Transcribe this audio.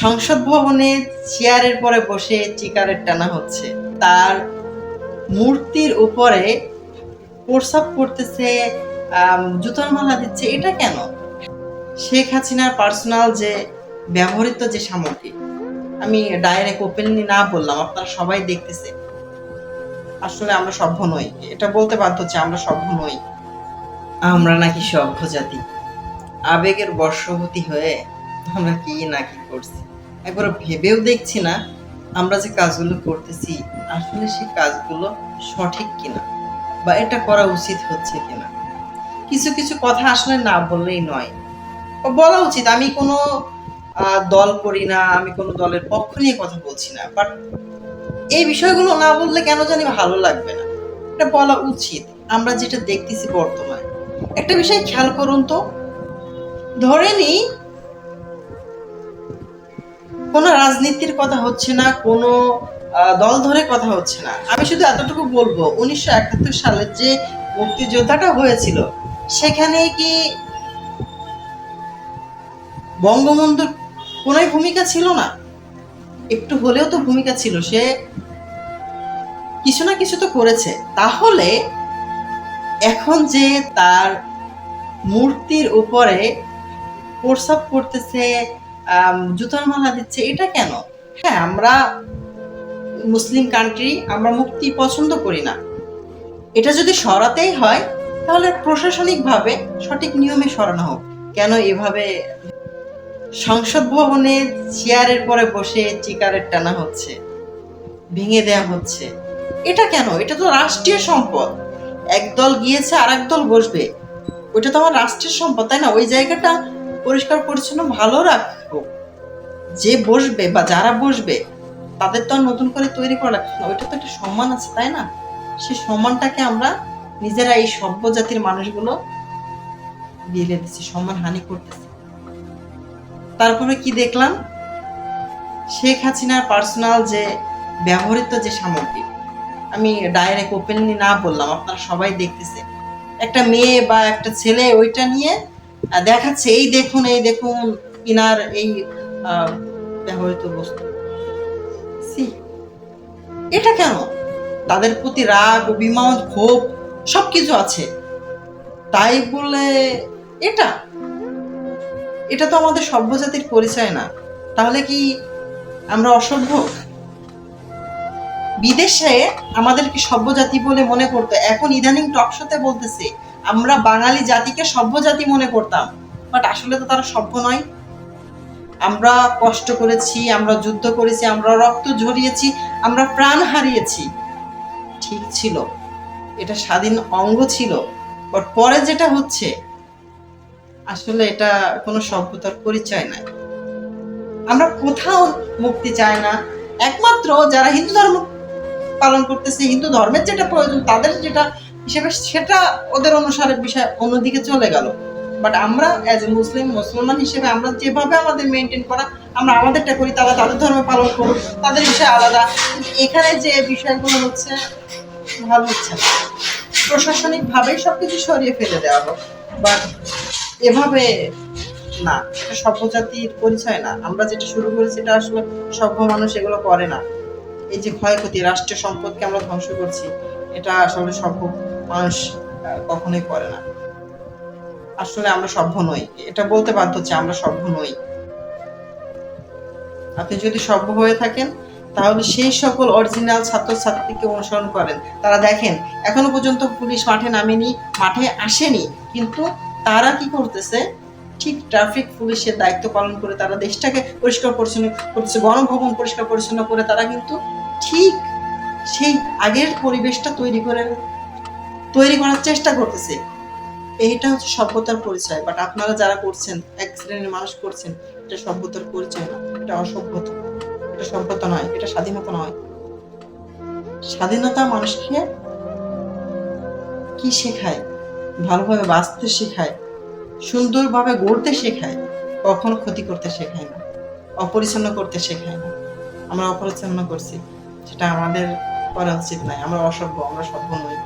সংসদ ভবনে চেয়ারের পরে বসে চিকারের টানা হচ্ছে। তার মূর্তির উপরে প্রসাব করতেছে জুতোর মালা দিচ্ছে। এটা কেন? শেখ হাসিনার পার্সোনাল যে ব্যবহৃত যে সামগ্রী, আমি ডাইরেক্ট ওপেনলি না বললাম, আপনারা সবাই দেখতেছে। আসলে আমরা সভ্য নই। এটা বলতে বাধ্য হচ্ছে, আমরা সভ্য নই। আমরা নাকি সভ্য জাতি। আবেগের বর্ষবতী হয়ে আমরা কি না কি করছি? একবার ভেবেও দেখছি না আমরা যে কাজগুলো করতেছি, আসলে সেই কাজগুলো সঠিক কিনা বা এটা করা উচিত হচ্ছে কিনা? কিছু কিছু কথা আসলে না বললেই নয়। বলা উচিত, আমি কোনো দল করি না, আমি কোনো দলের পক্ষ নিয়ে কথা বলছি না বাট এই বিষয়গুলো না বললে কেন জানি ভালো লাগবে না। এটা বলা উচিত, আমরা যেটা দেখতেছি বর্তমানে। একটা বিষয় খেয়াল করুন তো, ধরে নিই কোনো রাজনীতির কথা হচ্ছে না, কোনো দল ধরে কথা হচ্ছে না। আমি শুধু এতটুকু বলব, উনিশশো একাত্তর সালের যে মুক্তিযোদ্ধাটা হয়েছিল সেখানে কি বঙ্গবন্ধুর কোনো ভূমিকা ছিল না? একটু হলেও তো ভূমিকা ছিল, সে কিছু না কিছু তো করেছে। তাহলে এখন যে তার মূর্তির উপরে প্রসাব করতেছে জুতোর মালা দিচ্ছে, এটা কেন? হ্যাঁ আমরা মুসলিম কান্ট্রি আমরা মুক্তি পছন্দ করি না। এটা যদি সরাতেই হয়, তাহলে প্রশাসনিকভাবে সঠিক নিয়মে সরানো হোক। কেন এভাবে সংসদ ভবনে চেয়ারের পরে বসে চিকারের টানা হচ্ছে, ভেঙে দেয়া হচ্ছে? এটা কেন? এটা তো রাষ্ট্রীয় সম্পদ। একদল গিয়েছে আর দল বসবে। ওইটা তো আমার রাষ্ট্রের সম্পদ, তাই না? ওই জায়গাটা পরিষ্কার পরিচ্ছন্ন, ভালো রাখব যে বসবে বা যারা বসবে, তাদের তো নতুন করে তৈরি করা ওইটা তো একটা সম্মান আছে, তাই না? সেই সম্মানটাকে আমরা নিজেরা এই সভ্য জাতির মানুষগুলো দিয়ে দিচ্ছি, সম্মান হানি করতেছি। তারপরে কি দেখলাম? শেখ হাসিনার পার্সোনাল যে ব্যবহৃত যে সামগ্রী, আমি ডাইরেক্ট ওপেনলি না বললাম, আপনারা সবাই দেখতেছে। একটা মেয়ে বা একটা ছেলে ওইটা নিয়ে দেখাচ্ছে, এই দেখুন এই দেখুন, ইনার এই ব্যবহৃত বস্তু। সি, এটা কেন? তাদের প্রতি রাগ, অভিমান, ক্ষোভ, সবকিছু আছে। তাই বলে এটা? এটা তো আমাদের সভ্য জাতির পরিচয় না। তাহলে কি আমরা অসভ্য? বিদেশে আমাদেরকে সভ্য জাতি বলে মনে করতো। এখন ইদানিং টকশোতে বলতেছে, আমরা বাঙালি জাতিকে সভ্য জাতি মনে করতাম। বাট আসলে তো তারা সভ্য নয়। আমরা কষ্ট করেছি, আমরা যুদ্ধ করেছি, আমরা রক্ত ঝরিয়েছি, আমরা প্রাণ হারিয়েছি। ঠিক ছিল। এটা স্বাধীন অঙ্গ ছিল। বাট পরে যেটা হচ্ছে, আসলে এটা কোনো সভ্যতার পরিচয় নাই। আমরা কোথাও মুক্তি চাই না। একমাত্র যারা হিন্দু ধর্ম পালন করতেছে, হিন্দু ধর্মের যেটা প্রয়োজন, তাদের যেটা হিসেবে সেটা ওদের অনুসারে বিষয় অন্যদিকে চলে গেল। বাট আমরা অ্যাজ এ মুসলিম মুসলমান হিসেবে আমরা যেভাবে আমাদের মেনটেন করা, আমরা আমাদেরটা করি, তারা তাদের ধর্মে পালন করুক, তাদের বিষয় আলাদা। এখানে যে বিষয়গুলো হচ্ছে, ভালো হচ্ছে না। প্রশাসনিকভাবেই সবকিছু সরিয়ে ফেলে দেওয়া হোক। বাট এভাবে না, এটা সভ্য জাতির পরিচয় না। আমরা যেটা শুরু করেছি এটা আসলে সভ্য মানুষ এগুলো করে না। এই যে ক্ষয়ক্ষতি রাষ্ট্রীয় সম্পদকে আমরা ধ্বংস করছি, এটা আসলে সভ্য মানুষ কখনোই করে না। আসলে আমরা সভ্য নই। এটা বলতে বাধ্য হচ্ছে আমরা সভ্য নই। আপনি যদি সভ্য হয়ে থাকেন, তাহলে সেই সকল অরিজিনাল ছাত্রছাত্রীকে অনুসরণ করেন। তারা দেখেন, এখনও পর্যন্ত পুলিশ মাঠে নামেনি, মাঠে আসেনি, কিন্তু তারা কি করতেছে? ঠিক ট্রাফিক পুলিশের দায়িত্ব পালন করে তারা দেশটাকে পরিষ্কার পরিচ্ছন্ন করতেছে গণভবন পরিষ্কার পরিচ্ছন্ন করে তারা কিন্তু ঠিক সেই আগের পরিবেশটা তৈরি করে, তৈরি করার চেষ্টা করতেছে। এইটা হচ্ছে সভ্যতার পরিচয় বাট আপনারা যারা করছেন এক শ্রেণির মানুষ করছেন, এটা সভ্যতার পরিচয় না, এটা অসভ্যতা। এটা সভ্যতা নয়, এটা স্বাধীনতা নয়। স্বাধীনতা মানুষকে কি শেখায়? ভালোভাবে বাঁচতে শেখায়, সুন্দরভাবে গড়তে শেখায়, কখনো ক্ষতি করতে শেখায় না, অপরিচ্ছন্ন করতে শেখায় না। আমরা অপরিচ্ছন্ন করছি, সেটা আমাদের করা উচিত নয়, আমরা অসভ্য, আমরা সভ্য নই।